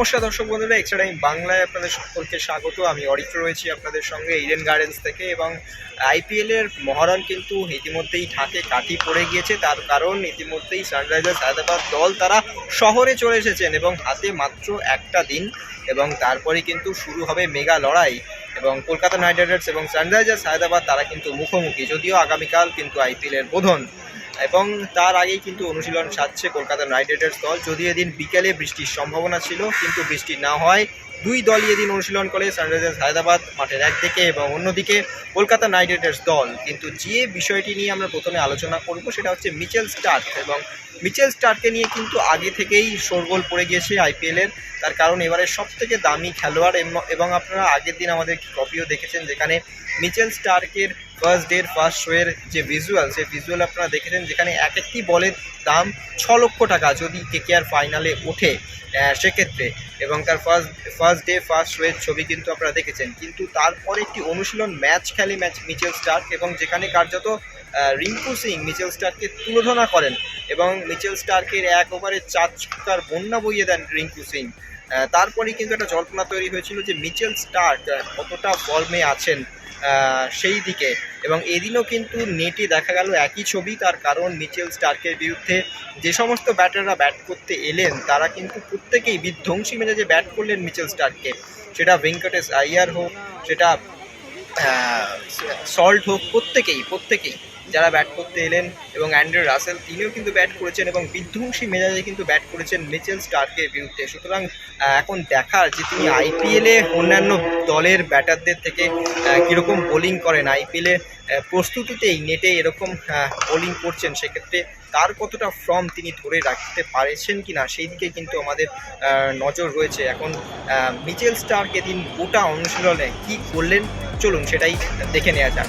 নমস্কার দর্শক বন্ধুরা এক্সট্রা টাইম বাংলায় আপনাদের সকলকে স্বাগত। আমি অরিত্র রয়েছি আপনাদের সঙ্গে ইডেন গার্ডেন্স থেকে এবং আইপিএল এর মহারণ কিন্তু ইতিমধ্যেই ঠাকে কাঠি পড়ে গিয়েছে। তার কারণ ইতিমধ্যেই সানরাইজার্স হায়দ্রাবাদ দল তারা শহরে চলে এসেছেন এবং হাতে মাত্র একটা দিন এবং তারপরে কিন্তু শুরু হবে মেগা লড়াই এবং কলকাতা নাইট রাইডার্স এবং সানরাইজার্স হায়দ্রাবাদ তারা কিন্তু মুখোমুখি, যদিও আগামীকাল কিন্তু আইপিএল এর বোধন। এবং তার আগেই কিন্তু অনুশীলন সাজছে কলকাতা নাইট রাইডার্স দল। যদি এদিন বিকেলে বৃষ্টির সম্ভাবনা ছিল, কিন্তু বৃষ্টি না হয়, দুই দলই এদিন অনুশীলন করে সানরাইজার্স হায়দ্রাবাদ মাঠের একদিকে এবং অন্যদিকে কলকাতা নাইট রাইডার্স দল। কিন্তু যে বিষয়টি নিয়ে আমরা প্রথমে আলোচনা করব সেটা হচ্ছে মিচেল স্টার্ক এবং মিচেল স্টার্ককে নিয়ে কিন্তু আগে থেকেই শোরগোল পড়ে গিয়েছে আইপিএলের তার কারণ এবারে সব থেকে দামি খেলোয়াড় এবং আপনারা আগের দিন আমাদের কপিও দেখেছেন যেখানে মিচেল স্টার্কের ফার্স্ট ডের ফার্স্ট শোয়ের যে ভিজুয়াল সেই ভিজুয়াল আপনারা দেখেছেন যেখানে এক একটি বলের দাম ছ লক্ষ টাকা যদি কে কেকেআর ফাইনালে ওঠে সেক্ষেত্রে। এবং তার ফার্স্ট ফার্স্ট ডে ফার্স্ট শোয়ের ছবি কিন্তু আপনারা দেখেছেন। কিন্তু তারপরে একটি অনুশীলন ম্যাচ খেলে ম্যাচ মিচেল স্টার্ক এবং যেখানে কার্যত রিঙ্কু সিং মিচেল স্টার্ককে তুলোধনা করেন এবং মিচেল স্টার্কের এক ওভারে চার ছক্কার বন্যা বইয়ে দেন রিঙ্কু সিং। তারপরেই কিন্তু একটা জল্পনা তৈরি হয়েছিল যে মিচেল স্টার্ক কতটা ফর্মে আছেন। সেই দিকে। এবং এদিনও কিন্তু নেটে দেখা গেল একই ছবি, তার কারণ মিচেল স্টার্কের বিরুদ্ধে যে সমস্ত ব্যাটাররা ব্যাট করতে এলেন, তারা কিন্তু প্রত্যেকেই বিধ্বংসী মেজাজে ব্যাট করলেন মিচেল স্টার্ককে। সেটা ভেঙ্কটেশ আইয়ার হোক, সেটা সল্ট হোক, প্রত্যেকেই প্রত্যেকেই। যারা ব্যাট করতে এলেন এবং অ্যান্ড্রে রাসেল, তিনিও কিন্তু ব্যাট করেছেন এবং বিধ্বংসী মেজাজে কিন্তু ব্যাট করেছেন মিচেল স্টার্কের বিরুদ্ধে। সুতরাং এখন দেখার যে তিনি আইপিএলে অন্যান্য দলের ব্যাটারদের থেকে কীরকম বোলিং করেন আইপিএলে প্রস্তুতিতেই নেটে এরকম বোলিং করছেন, সেক্ষেত্রে তার কতটা ফর্ম তিনি ধরে রাখতে পারছেন কি না সেই দিকে কিন্তু আমাদের নজর রয়েছে। এখন মিচেল স্টার্ক এদিন গোটা অনুশীলনে কি করলেন? চলুন সেটাই দেখে নেওয়া যাক।